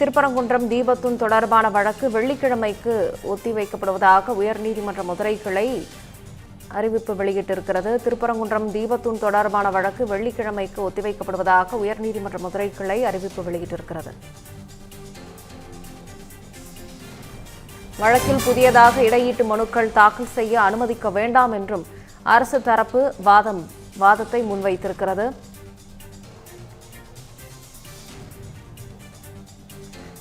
திருப்பரங்குன்றம் தீபத்துன் தொடர்பான வழக்கு வெள்ளிக்கிழமைக்கு ஒத்திவைக்கப்படுவதாக உயர்நீதிமன்ற மதுரை கிளை அறிவிப்பு வெளியிட்டிருக்கிறது. திருப்பரங்குன்றம் தீபத்துன் தொடர்பான வழக்கு வெள்ளிக்கிழமைக்கு ஒத்திவைக்கப்படுவதாக உயர்நீதிமன்ற மதுரை கிளை அறிவிப்பு வெளியிட்டிருக்கிறது. வழக்கில் புதியதாக இடையீட்டு மனுக்கள் தாக்கல் செய்ய அனுமதிக்க வேண்டாம் என்றும் அரசு தரப்பு வாதம் வாதத்தை முன்வைத்திருக்கிறது.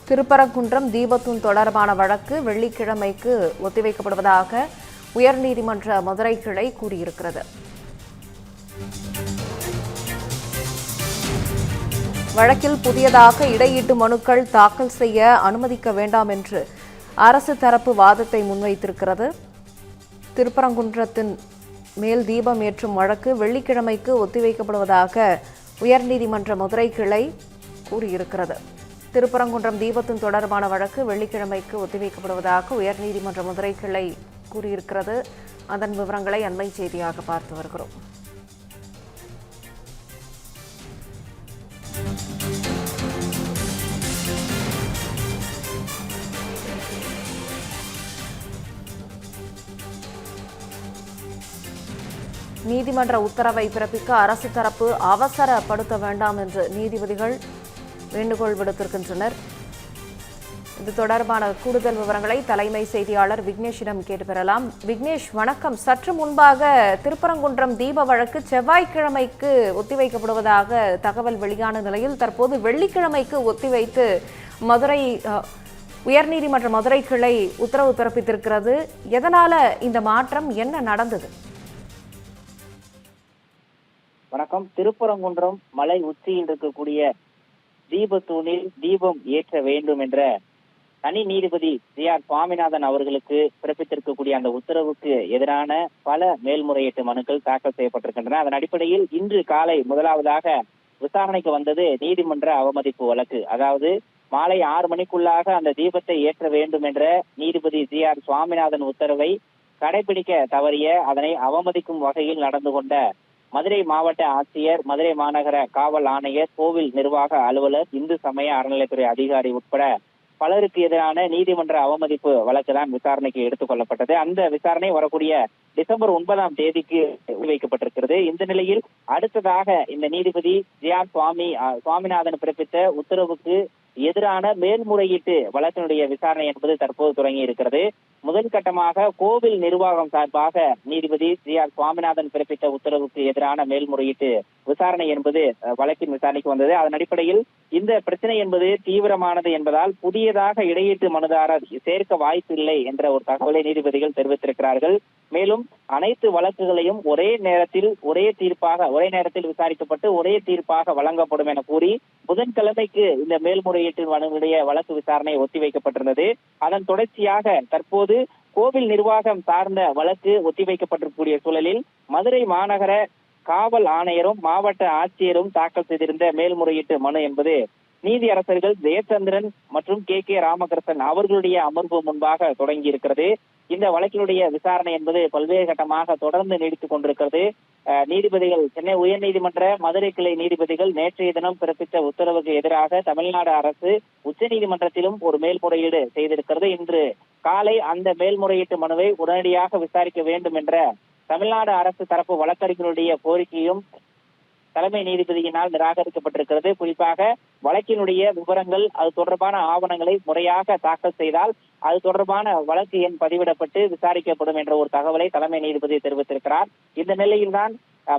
திருப்பரங்குன்றம் தீபத்தூன் தொடர்பான வழக்கு வெள்ளிக்கிழமைக்கு ஒத்திவைக்கப்படுவதாக உயர்நீதிமன்ற மதுரை கிளை கூறியிருக்கிறது. வழக்கில் புதியதாக இடையீட்டு மனுக்கள் தாக்கல் செய்ய அனுமதிக்க வேண்டாம் என்று அரசு தரப்பு வாதத்தை முன்வைத்திருக்கிறது. திருப்பரங்குன்றத்தின் மேல் தீபம் ஏற்றும் வழக்கு வெள்ளிக்கிழமைக்கு ஒத்திவைக்கப்படுவதாக உயர்நீதிமன்ற மதுரை கிளை கூறியிருக்கிறது. திருப்பரங்குன்றம் தீபத்தின் தொடர்பான வழக்கு வெள்ளிக்கிழமைக்கு ஒத்திவைக்கப்படுவதாக உயர்நீதிமன்ற மதுரை கிளை கூறியிருக்கிறது. அதன் விவரங்களை அண்மை செய்தியாக பார்த்து வருகிறோம். நீதிமன்ற உத்தரவை பிறப்பிக்க அரசு தரப்பு அவசரப்படுத்த வேண்டாம் என்று நீதிபதிகள் வேண்டுகோள் விடுத்திருக்கின்றனர் இது தொடர்பான கூடுதல் விவரங்களை தலைமை செய்தியாளர் விக்னேஷிடம் கேட்டு பெறலாம் விக்னேஷ் வணக்கம். சற்று முன்பாக திருப்பரங்குன்றம் தீப வழக்கு செவ்வாய்க்கிழமைக்கு ஒத்திவைக்கப்படுவதாக தகவல் வெளியான நிலையில் தற்போது வெள்ளிக்கிழமைக்கு ஒத்திவைத்து மதுரை உயர்நீதிமன்ற மதுரை கிளை உத்தரவு பிறப்பித்திருக்கிறது. எதனால இந்த மாற்றம்? என்ன நடந்தது? வணக்கம். திருப்பரங்குன்றம் மலை உச்சியில் இருக்கக்கூடிய தீபத்தூணில் தீபம் ஏற்ற வேண்டும் என்ற தனி நீதிபதி ஜி ஆர் சுவாமிநாதன் அவர்களுக்கு பிறப்பித்திருக்கக்கூடிய அந்த உத்தரவுக்கு எதிரான பல மேல்முறையீட்டு மனுக்கள் தாக்கல் செய்யப்பட்டிருக்கின்றன. அதன் அடிப்படையில் இன்று காலை முதலாவதாக விசாரணைக்கு வந்தது நீதிமன்ற அவமதிப்பு வழக்கு. அதாவது மாலை ஆறு மணிக்குள்ளாக அந்த தீபத்தை ஏற்ற வேண்டும் என்ற நீதிபதி ஜி ஆர் சுவாமிநாதன் உத்தரவை கடைபிடிக்க தவறிய அதனை அவமதிக்கும் வகையில் நடந்து கொண்ட மதுரை மாவட்ட ஆட்சியர் மதுரை மாநகர காவல் ஆணையர் கோவில் நிர்வாக அலுவலர் இந்து சமய அறநிலைத்துறை அதிகாரி உட்பட பலருக்கு எதிரான நீதிமன்ற அவமதிப்பு வழக்கு தான் விசாரணைக்கு எடுத்துக் கொள்ளப்பட்டது. அந்த விசாரணை வரக்கூடிய டிசம்பர் ஒன்பதாம் தேதிக்கு வைக்கப்பட்டிருக்கிறது. இந்த நிலையில் அடுத்ததாக இந்த நீதிபதி ஜி ஆர் சுவாமி சுவாமிநாதன் பிறப்பித்த உத்தரவுக்கு எதிரான மேல்முறையீட்டு வழக்கினுடைய விசாரணை என்பது தற்போது தொடங்கி இருக்கிறது. முதல் கட்டமாக கோவில் நிர்வாகம் சார்பாக நீதிபதி ஜி ஆர் சுவாமிநாதன் பிறப்பித்த உத்தரவுக்கு எதிரான மேல்முறையீட்டு விசாரணை என்பது அஹ், வழக்கின் விசாரணைக்கு வந்தது. அதன் அடிப்படையில் இந்த பிரச்சனை என்பது தீவிரமானது என்பதால் புதியதாக இடையீட்டு மனுதாரர் சேர்க்க வாய்ப்பில்லை என்ற ஒரு தகவலை நீதிபதிகள் தெரிவித்திருக்கிறார்கள். மேலும் அனைத்து வழக்குகளையும் ஒரே நேரத்தில் ஒரே தீர்ப்பாக ஒரே நேரத்தில் விசாரிக்கப்பட்டு ஒரே தீர்ப்பாக வழங்கப்படும் என கூறி புதன்கிழமைக்கு இந்த மேல்முறையீட்டு மனுவுடைய வழக்கு விசாரணை ஒத்திவைக்கப்பட்டிருந்தது. அதன் தொடர்ச்சியாக தற்போது கோவில் நிர்வாகம் சார்ந்த வழக்கு ஒத்திவைக்கப்பட்டிருக்கக்கூடிய சூழலில் மதுரை மாநகர காவல் ஆணையரும் மாவட்ட ஆட்சியரும் தாக்கல் செய்திருந்த மேல்முறையீட்டு மனு என்பது நீதியரசர்கள் ஜெயச்சந்திரன் மற்றும் கே. கே. ராமகிருஷ்ணன் அவர்களுடைய அமர்வு முன்பாக தொடங்கி இருக்கிறது இந்த வழக்கினுடைய விசாரணை என்பது பல்வேறு கட்டமாக தொடர்ந்து நீடித்துக் கொண்டிருக்கிறது. நீதிபதிகள் சென்னை உயர்நீதிமன்ற மதுரை கிளை நீதிபதிகள் நேற்றைய தினம் பிறப்பித்த உத்தரவுக்கு எதிராக தமிழ்நாடு அரசு உச்சநீதிமன்றத்திலும் ஒரு மேல்முறையீடு செய்திருக்கிறது. இன்று காலை அந்த மேல்முறையீட்டு மனுவை உடனடியாக விசாரிக்க வேண்டும் என்ற தமிழ்நாடு அரசு தரப்பு வழக்கறிஞருடைய கோரிக்கையும் தலைமை நீதிபதியினால் நிராகரிக்கப்பட்டிருக்கிறது. குறிப்பாக வழக்கினுடைய விவரங்கள் அது தொடர்பான ஆவணங்களை முறையாக தாக்கல் செய்தால் அது தொடர்பான வழக்கு எண் பதிவிடப்பட்டு விசாரிக்கப்படும் என்ற ஒரு தகவலை தலைமை நீதிபதி தெரிவித்திருக்கிறார். இந்த நிலையில்தான்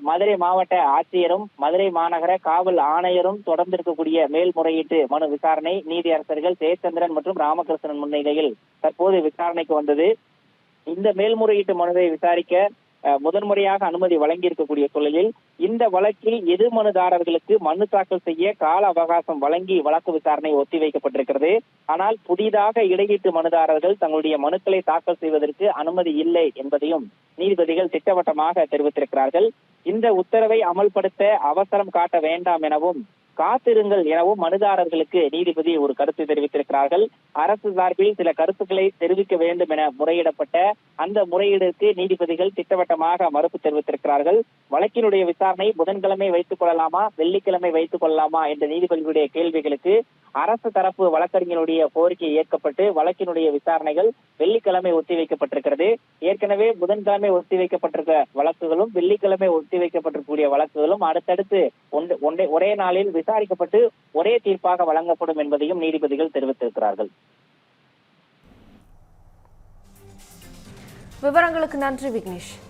மதுரை மாவட்ட ஆட்சியரும் மதுரை மாநகர காவல் ஆணையரும் தொடர்ந்து இருக்கக்கூடிய மேல்முறையீட்டு மனு விசாரணை நீதியரசர்கள் ஜெயச்சந்திரன் மற்றும் ராமகிருஷ்ணன் முன்னிலையில் தற்போது விசாரணைக்கு வந்தது. இந்த மேல்முறையீட்டு மனுவை விசாரிக்க முதன்முறையாக அனுமதி வழங்கியிருக்கக்கூடிய சூழலில் இந்த வழக்கில் எதிர் மனுதாரர்களுக்கு மனு தாக்கல் செய்ய கால அவகாசம் வழங்கி வழக்கு விசாரணை ஒத்திவைக்கப்பட்டிருக்கிறது. ஆனால் புதிதாக இடையீட்டு மனுதாரர்கள் தங்களுடைய மனுக்களை தாக்கல் செய்வதற்கு அனுமதி இல்லை என்பதையும் நீதிபதிகள் திட்டவட்டமாக தெரிவித்திருக்கிறார்கள். இந்த உத்தரவை அமல்படுத்த அவசரம் காட்ட வேண்டாம் எனவும் காத்திருங்கள் எனவும் மனுதாரர்களுக்கு நீதிபதி ஒரு கருத்து தெரிவித்திருக்கிறார்கள். அரசு சார்பில் சில கருத்துக்களை தெரிவிக்க வேண்டும் என முறையிடப்பட்ட அந்த முறையீடுக்கு நீதிபதிகள் திட்டவட்டமாக மறுப்பு தெரிவித்திருக்கிறார்கள். வழக்கினுடைய விசாரணை புதன்கிழமை வைத்துக் கொள்ளலாமா வெள்ளிக்கிழமை வைத்துக் கொள்ளலாமா என்ற நீதிபதிகளுடைய கேள்விகளுக்கு அரசு தரப்பு வழக்கறிஞருடைய கோரிக்கை ஏற்கப்பட்டு வழக்கினுடைய விசாரணைகள் வெள்ளிக்கிழமை ஒத்திவைக்கப்பட்டிருக்கிறது. ஏற்கனவே புதன்கிழமை ஒத்திவைக்கப்பட்டிருக்க வழக்குகளும் வெள்ளிக்கிழமை ஒத்திவைக்கப்பட்டிருக்கக்கூடிய வழக்குகளும் அடுத்தடுத்து ஒன்று- ஒன்றே ஒரே நாளில் விசாரிக்கப்பட்டு ஒரே தீர்ப்பாக வழங்கப்படும் என்பதையும் நீதிபதிகள் தெரிவித்திருக்கிறார்கள். விவரங்களுக்கு நன்றி விக்னேஷ்.